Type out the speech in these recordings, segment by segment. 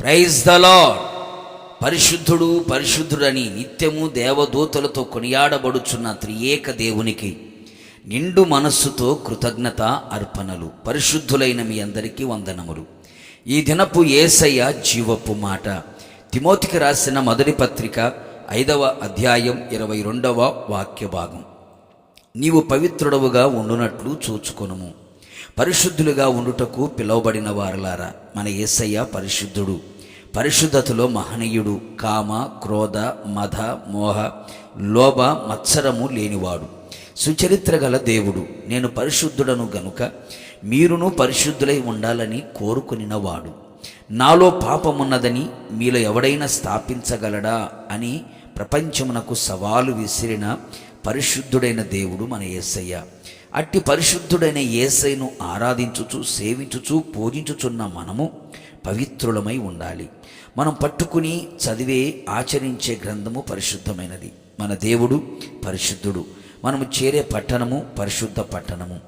Praise the lord పరిశుద్ధుడు పరిశుద్ధుడని నిత్యము దేవదూతలతో కొనియాడబడుచున్న త్రియేక దేవునికి నిండు మనస్సుతో కృతజ్ఞత అర్పణలు. పరిశుద్ధులైన మీ అందరికీ వందనములు. ఈ దినపు ఏసయ్య జీవపు మాట. తిమోతికి రాసిన మొదటి పత్రిక ఐదవ అధ్యాయం ఇరవై రెండవ వాక్య భాగం. నీవు పవిత్రుడవుగా ఉండునట్లు చూచుకొనుము. పరిశుద్ధులుగా ఉండుటకు పిలువబడిన వారలారా మన యేసయ్య పరిశుద్ధుడు. పరిశుద్ధతలో మహనీయుడు కామ క్రోధ మధ మోహ లోభ మత్సరము లేనివాడు. సుచరిత్ర గల దేవుడు నేను పరిశుద్ధుడను గనుక మీరును పరిశుద్ధులై ఉండాలని కోరుకునినవాడు. నాలో పాపమున్నదని మీలో ఎవడైనా స్థాపించగలడా అని ప్రపంచమునకు సవాలు విసిరిన పరిశుద్ధుడైన దేవుడు మన యేసయ్య అట్టి పరిశుద్ధుడైన ఏసైను ఆరాధించుచు సేవించుచు పూజించుచున్న మనము పవిత్రులమై ఉండాలి. మనం పట్టుకుని చదివే ఆచరించే గ్రంథము పరిశుద్ధమైనది. మన దేవుడు పరిశుద్ధుడు. మనము చేరే పట్టణము పరిశుద్ధ పట్టణము.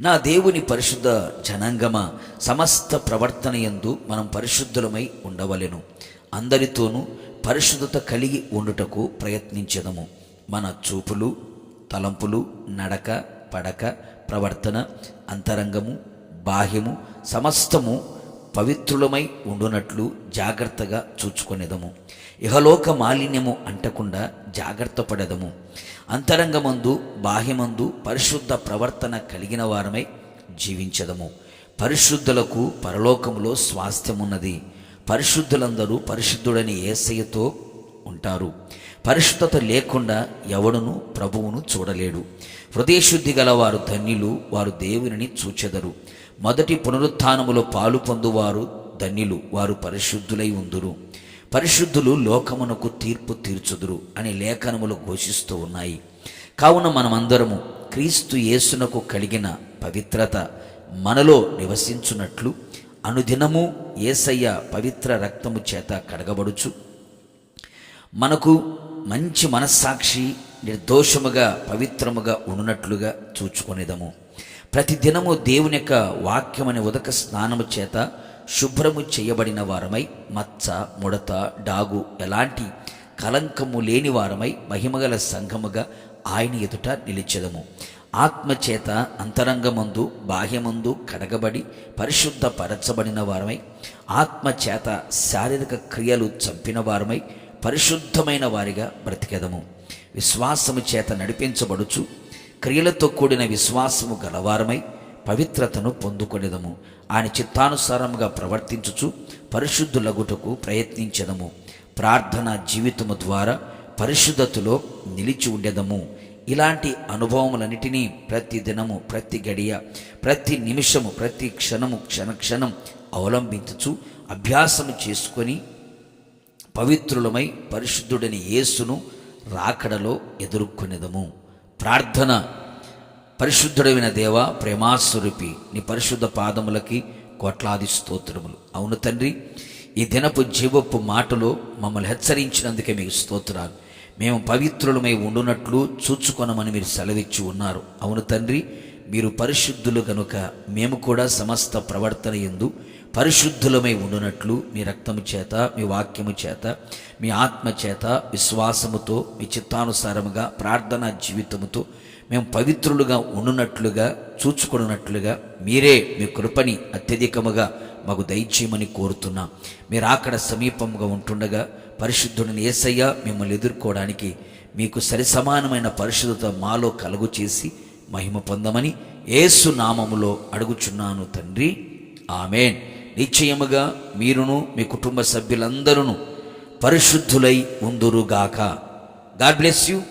నా దేవుని పరిశుద్ధ జనాంగమ సమస్త ప్రవర్తన యందు మనం పరిశుద్ధులమై ఉండవలెను. అందరితోనూ పరిశుద్ధత కలిగి ఉండుటకు ప్రయత్నించదము. మన చూపులు తలంపులు నడక పడక ప్రవర్తన అంతరంగము బాహ్యము సమస్తము పవిత్రులమై ఉండునట్లు జాగ్రత్తగా చూచుకొనేదము. ఇహలోక మాలిన్యము అంటకుండా జాగ్రత్త పడేదము. అంతరంగమందు బాహ్యమందు పరిశుద్ధ ప్రవర్తన కలిగిన వారమై జీవించదము. పరిశుద్ధులకు పరలోకములో స్వాస్థ్యమున్నది. పరిశుద్ధులందరూ పరిశుద్ధుడని ఏసయ్యతో ఉంటారు. పరిశుద్ధత లేకుండా ఎవడును ప్రభువును చూడలేడు. హృదయశుద్ధి గల వారు ధన్యులు వారు దేవునిని చూచెదరు. మొదటి పునరుత్నములో పాలు పొందువారు ధన్యులు వారు పరిశుద్ధులై ఉందురు. పరిశుద్ధులు లోకమునకు తీర్పు తీర్చుదురు అని లేఖనములు ఘోషిస్తూ ఉన్నాయి. కావున మనమందరము క్రీస్తు యేసునకు కలిగిన పవిత్రత మనలో నివసించున్నట్లు అనుదినము ఏసయ్య పవిత్ర రక్తము చేత కడగబడుచు. మనకు మంచి మనస్సాక్షి నిర్దోషముగా పవిత్రముగా ఉన్నట్లుగా చూచుకునేదము. ప్రతిదినము దేవుని యొక్క వాక్యమని ఉదక స్నానము చేత శుభ్రము చేయబడిన వారమై మచ్చ ముడత డాగు ఎలాంటి కలంకము లేని వారమై మహిమగల సంఘముగా ఆయన ఎదుట నిలిచెదము. ఆత్మచేత అంతరంగమందు బాహ్యమందు కడగబడి పరిశుద్ధ పరచబడిన వారమై ఆత్మచేత శారీరక క్రియలు చంపిన వారమై పరిశుద్ధమైన వారిగా బ్రతికెదము. విశ్వాసము చేత నడిపించబడుచు క్రియలతో కూడిన విశ్వాసము గలవారమై పవిత్రతను పొందుకొనేదము. ఆయన చిత్తానుసారముగా ప్రవర్తించుచు పరిశుద్ధులగుటకు ప్రయత్నించదము. ప్రార్థన జీవితము ద్వారా పరిశుద్ధతలో నిలిచి ఉండేదము. ఇలాంటి అనుభవములన్నిటినీ ప్రతి దినము ప్రతి గడియ ప్రతి నిమిషము ప్రతి క్షణము క్షణక్షణం అవలంబించుచు అభ్యాసము చేసుకొని పవిత్రులమై పరిశుద్ధుడని యేసును రాకడలో ఎదుర్కొనేదము. ప్రార్థన పరిశుద్ధుడైన దేవ ప్రేమాస్వరూపి నీ పరిశుద్ధ పాదములకి కోట్లాది స్తోత్రములు. అవును తండ్రి ఈ దినపు జీవపు మాటలో మమ్మల్ని హెచ్చరించినందుకే మీకు స్తోత్రాలు. మేము పవిత్రులమై ఉండునట్లు చూచుకొనమని మీరు సెలవిచ్చి ఉన్నారు. అవును తండ్రి మీరు పరిశుద్ధులు కనుక మేము కూడా సమస్త ప్రవర్తన ఎందు పరిశుద్ధులమై ఉండునట్లు మీ రక్తము చేత మీ వాక్యము చేత మీ ఆత్మ చేత విశ్వాసముతో మీ చిత్తానుసారముగా ప్రార్థనా జీవితముతో మేము పవిత్రులుగా ఉండునట్లుగా చూచుకున్నట్లుగా మీరే మీ కృపని అత్యధికముగా మాకు దయచేయమని కోరుతున్నాం. మీరు అక్కడ సమీపంగా ఉంటుండగా పరిశుద్ధుడిని ఏసయ్య మిమ్మల్ని ఎదుర్కోవడానికి మీకు సరిసమానమైన పరిశుద్ధత మాలో కలుగు చేసి మహిమ పొందమని ఏసు నామములో అడుగుచున్నాను తండ్రి. ఆమెన్. నిశ్చయముగా మీరును మీ కుటుంబ సభ్యులందరూ పరిశుద్ధులై ఉందురుగాక. God bless you.